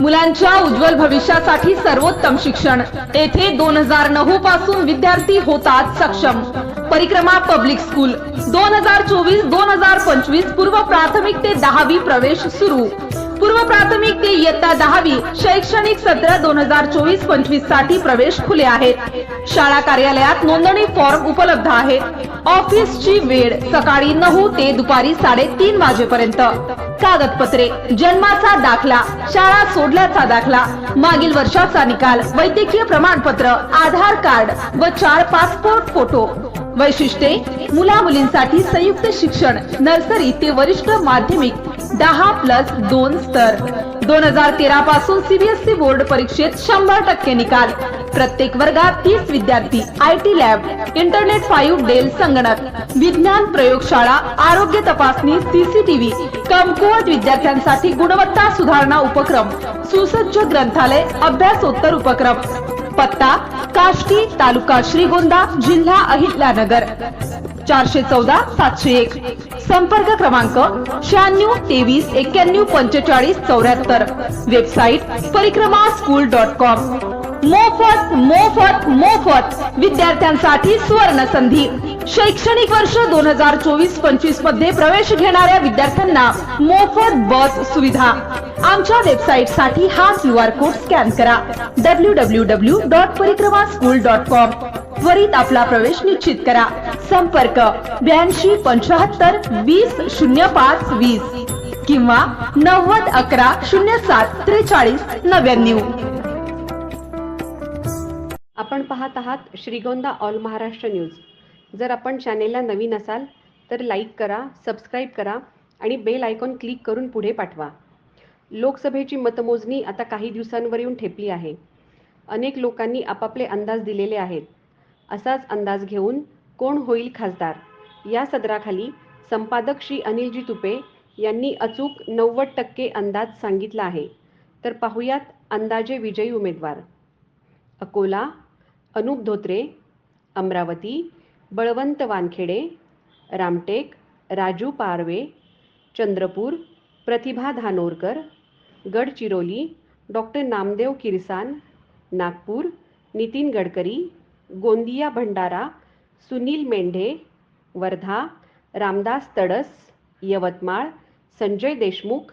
मुलांच्या उज्ज्वल भविष्यासाठी सर्वोत्तम शिक्षण. येथे दोन हजार नऊ पासून विद्यार्थी होतात सक्षम. परिक्रमा पब्लिक स्कूल. दोन हजार चोवीस दोन हजार पंचवीस पूर्व प्राथमिक ते दहावी प्रवेश सुरू. पूर्व प्राथमिक ते इयत्ता दहावी शैक्षणिक सत्र दोन हजार चोवीस पंचवीससाठी प्रवेश खुले आहेत. शाळा कार्यालयात नोंदणी फॉर्म उपलब्ध आहेत. ऑफिसची वेळ सकाळी नऊ ते दुपारी साडेतीन वाजेपर्यंत. कागदपत्रे जन्माचा दाखला शाळा सोडल्याचा दाखला मागील वर्षाचा निकाल वैद्यकीय प्रमाणपत्र आधार कार्ड व चार पासपोर्ट फोटो. वैशिष्ट्ये मुला मुलींसाठी संयुक्त शिक्षण नर्सरी ते वरिष्ठ माध्यमिक दहा प्लस दोन स्तर. दोन हजार तेरा पासून सीबीएसई बोर्ड परीक्षेत शंभर टक्के निकाल. प्रत्येक वर्गात तीस विद्यार्थी I T lab internet five Dell संगणक विज्ञान प्रयोगशाळा आरोग्य तपासणी सीसीटीव्ही कमकुवत विद्यार्थ्यांसाठी गुणवत्ता सुधारणा उपक्रम सुसज्ज ग्रंथालय अभ्यासोत्तर उपक्रम. पत्ता काष्टी तालुका श्रीगोंदा जिल्हा अहिल्यानगर. चारशे चौदा सातशे एक. संपर्क क्रमांक शहाण्णव तेवीस एक्क्याण्णव पंचेचाळीस चौऱ्याहत्तर. वेबसाईट परिक्रमा स्कूल डॉट कॉम मोफत मोफत मोफत विद्यार्थ्यांसाठी सुवर्ण संधी शैक्षणिक वर्ष दोन हजार चोवीस पंचवीसमध्ये प्रवेश घेणाऱ्या विद्यार्थ्यांना मोफत बस सुविधा. आमच्या वेबसाईटसाठी हा क्यू आर कोड स्कॅन करा. W W W dot Parikrama school dot com त्वरित आपला प्रवेश निश्चित करा. संपर्क ब्याऐंशी पंचाहत्तर वीस शून्य पाच वीस किंवा नव्वद अकरा शून्य सात त्रेचाळीस नव्याण्णव. आपण पाहत आहात श्रीगोंदा ऑल महाराष्ट्र न्यूज. जर आपण चॅनेलला नवीन असाल तर लाईक करा सबस्क्राईब करा आणि बेल आयकॉन क्लिक करून पुढे पाठवा. लोकसभेची मतमोजणी आता काही दिवसांवर येऊन ठेपली आहे. अनेक लोकांनी आपापले अंदाज दिलेले आहेत. असाच अंदाज घेऊन कोण होईल खासदार? या सदराखाली संपादक श्री अनिलजी तुपे यांनी अचूक नव्वद टक्के अंदाज सांगितला आहे. तर पाहुयात अंदाजे विजयी उमेदवार. Akola Anup Dhotre Amravati Balwant Wankhede Ramtek Raju Parwe Chandrapur Pratibha Dhanorkar Gadchiroli doctor Namdev Kirsan Nagpur Nitin Gadkari Gondia Bhandara Sunil Mendhe Wardha Ramdas Tadas Yavatmal Sanjay Deshmukh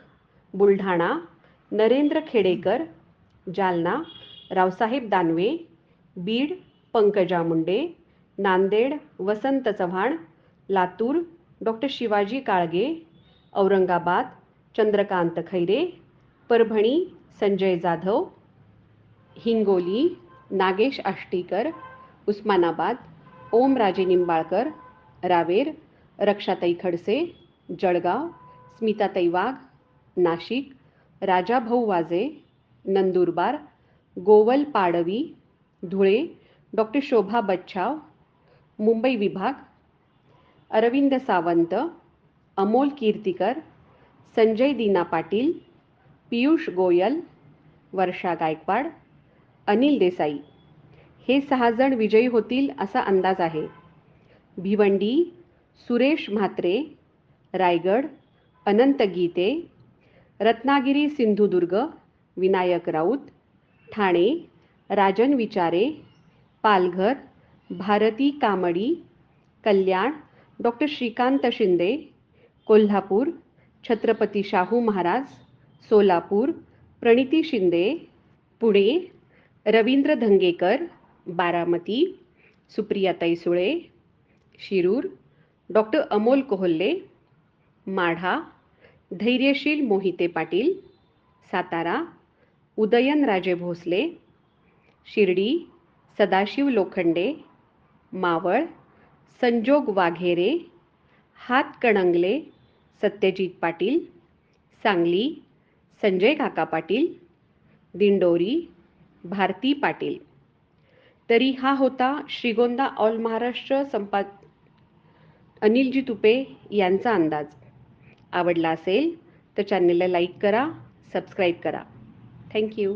Buldhana Narendra Khedekar Jalna Raosaheb Danve Beed Pankaja Munde Nanded Vasant Chavan Latur doctor Shivaji Kalge Aurangabad Chandrakant Khaire Parbhani Sanjay Jadhav Hingoli Nagesh Ashtikar Osmanabad Omraje Nimbalkar Raver Rakshatai Khadse Jalgaon Smitatai Wagh Nashik Rajabhau Waje Nandurbar Gowal Padvi Dhule doctor Shobha Bachhav Mumbai विभाग अरविंद सावंत अमोल कीर्तिकर संजय दीना पाटील पियुष गोयल वर्षा गायकवाड अनिल देसाई. हे सहा जण विजयी होतील असा अंदाज आहे. भिवंडी सुरेश म्हात्रे रायगड अनंत गीते रत्नागिरी सिंधुदुर्ग विनायक राऊत ठाणे राजन विचारे पालघर भारती कामडी कल्याण डॉक्टर श्रीकांत शिंदे कोल्हापूर छत्रपती शाहू महाराज सोलापूर प्रणिती शिंदे पुणे रवींद्र धंगेकर बारामती सुप्रिया तैसुळे शिरूर डॉक्टर अमोल कोहल्ले माढा धैर्यशील मोहिते पाटील सातारा उदयनराजे भोसले शिर्डी सदाशिव लोखंडे मावळ संजोग वाघेरे हातकणंगले सत्यजित पाटील सांगली संजय काका पाटील दिंडोरी भारती पाटील. तरी हा होता श्रीगोंदा ऑल महाराष्ट्र संपाद अनिलजी तुपे यांचा अंदाज. आवडला असेल तर चॅनलला लाईक करा सबस्क्राईब करा. थँक्यू